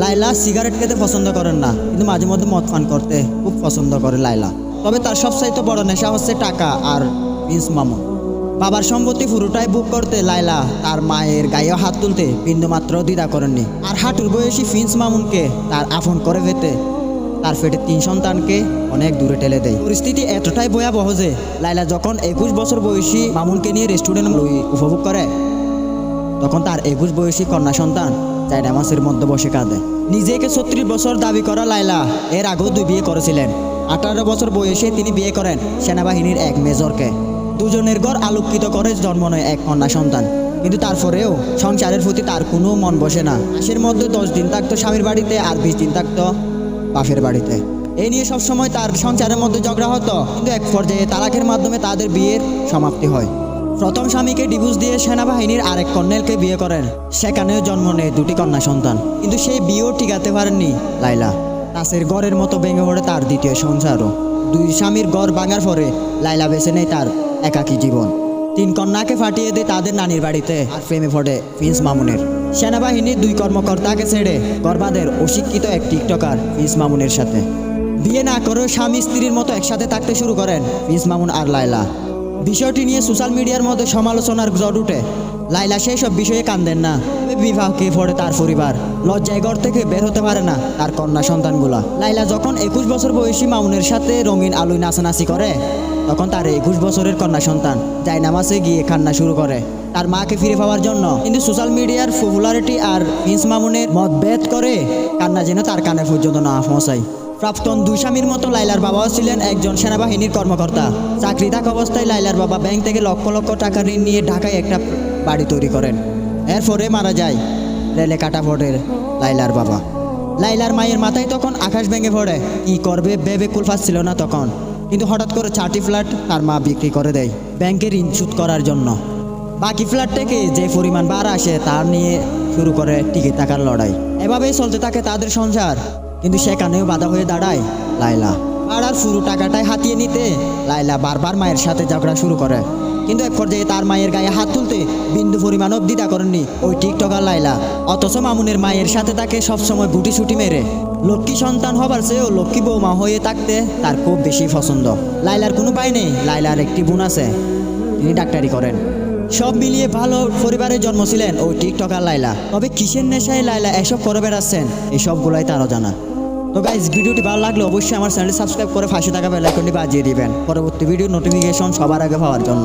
লাইলা cigarette খেতে পছন্দ করেন না, কিন্তু মাঝে মধ্যে মদ পান করতে খুব পছন্দ করে লাইলা তবে তার সবচাইতে বড় নেশা হচ্ছে টাকা আর প্রিন্স মামুন। বাবার সম্পত্তি পুরোটাই বুক করতে লাইলা তার মায়ের গায়ে হাত তুলতে বিন্দুমাত্র দ্বিধা করেননি। আর হাঁটুর বয়সী ফিন্স মামুনকে তার আপন করে ফেতে তার পেটে তিন সন্তানকে অনেক দূরে ঠেলে দেয়। পরিস্থিতি এতটাই ভয়াবহ যে লাইলা যখন একুশ বছর বয়সী মামুনকে নিয়ে রেস্টুরেন্ট উপভোগ করে, তখন তার একুশ বয়সী কন্যা সন্তান চাইনা মাসের মধ্যে বসে কাঁদে। নিজেকে ছত্রিশ বছর দাবি করা লাইলা এর আগেও দুই বিয়ে করেছিলেন। আঠারো বছর বয়সে তিনি বিয়ে করেন সেনাবাহিনীর এক মেজরকে। দুজনের ঘর আলোকিত করে জন্ম নেয় এক কন্যা সন্তান। কিন্তু তারপরেও সংসারের প্রতি তার কোনো মন বসে না। মাসের মধ্যে দশ দিন থাকতো স্বামীর বাড়িতে আর বিশ দিন থাকতো বাপের বাড়িতে। এই নিয়ে সবসময় তার সংসারের মধ্যে ঝগড়া হতো, কিন্তু এক পর্যায়ে তালাকের মাধ্যমে তাদের বিয়ের সমাপ্তি হয়। প্রথম স্বামীকে ডিভোর্স দিয়ে সেনাবাহিনীর আরেক কর্নেলকে বিয়ে করেন। সেখানেও জন্ম নেয় দুটি কন্যা সন্তান। কিন্তু সেই বিয়েও টিকাতে পারেননি লাইলা তাসের গড়ের মতো ভেঙে পড়ে তার দ্বিতীয় সংসারও। দুই স্বামীর গড় ভাঙার পরে লাইলা বেছে নেয় তার একাকী জীবন। তিন কন্যাকে ফাটিয়ে দেয় তাদের নানির বাড়িতে আর প্রেমে পড়ে প্রিন্স মামুনের। সেনাবাহিনীর দুই কর্মকর্তাকে ছেড়ে গর্বাদের অশিক্ষিত এক টিকটকার প্রিন্স মামুনের সাথে। বিয়ে না করেও স্বামী স্ত্রীর মতো একসাথে থাকতে শুরু করেন প্রিন্স মামুন আর লাইলা বিষয়টি নিয়ে সোশ্যাল মিডিয়ার মধ্যে সমালোচনার জ্বর উঠে। লাইলা সেই সব বিষয়ে কান্দেন না। বিবাহকে পড়ে তার পরিবার? লজ্জায় ঘর থেকে বের হতে পারে না তার কন্যা সন্তানগুলা। লাইলা যখন একুশ বছর বয়সী মামুনের সাথে রঙিন আলুই নাচানাচি করে, তখন তার একুশ বছরের কন্যা সন্তান জায়নামাসে গিয়ে কান্না শুরু করে। তার মাকে ফিরে পাওয়ার জন্য। কিন্তু সোশ্যাল মিডিয়ার পপুলারিটি আর প্রিন্স মামুনের মত ভেদ করে কান্না যেন তার কানে পর্যন্ত না পৌঁছায়। প্রাক্তন দুই স্বামীর মতো লাইলার বাবাও ছিলেন একজন সেনাবাহিনীর কর্মকর্তা। চাকরি থাকা অবস্থায় লাইলার বাবা ব্যাংক থেকে লক্ষ লক্ষ টাকা ঋণ নিয়ে ঢাকায় একটা বাড়ি তৈরি করেন। এরপরে মারা যায় রেলে কাটা পড়ে লাইলার বাবা। লাইলার মায়ের মাথায় তখন আকাশ ভেঙে পড়ে। কি করবে, ভেবে কুল ছিল না তখন। কিন্তু হঠাৎ করে চারটি ফ্ল্যাট তার মা বিক্রি করে দেয় ব্যাংকে ঋণ শোধ করার জন্য। বাকি ফ্ল্যাট থেকে যে পরিমাণ বার আসে তার নিয়ে শুরু করে টিকে থাকার লড়াই। এভাবেই চলতে থাকে তাদের সংসার। কিন্তু সেখানেও বাধা হয়ে দাঁড়ায় লাইলা পাড়ার পুরো টাকাটাই হাতিয়ে নিতে লাইলা বারবার মায়ের সাথে ঝগড়া শুরু করে। কিন্তু এক পর্যায়ে তার মায়ের গায়ে হাত তুলতে বিন্দু পরিমাণ অবদিতা করেননি ওই টিকটকার লাইলা অথচ মামুনের মায়ের সাথে তাকে সবসময় গুটি ছুটি মেরে। লক্ষ্মী সন্তান হবার চেয়েও লক্ষ্মী বৌমা হয়ে থাকতে তার খুব বেশি পছন্দ। লাইলার কোনো পাই নেই লাইলার একটি বোন আছে, তিনি ডাক্তারি করেন। সব মিলিয়ে ভালো পরিবারে জন্ম ছিলেন ওই টিকটকার লাইলা তবে কিসের নেশায় লাইলা এসব করে বেড়াচ্ছেন এই সবগুলাই তারও জানা। তো গাইজ ভিডিওটি ভালো লাগলে অবশ্যই আমার চ্যানেল সাবস্ক্রাইব করে ফাঁসি থাকা বেলাইকনটি বাজিয়ে দিবেন। পরবর্তী ভিডিও নোটিফিকেশন সবার আগে পাওয়ার জন্য।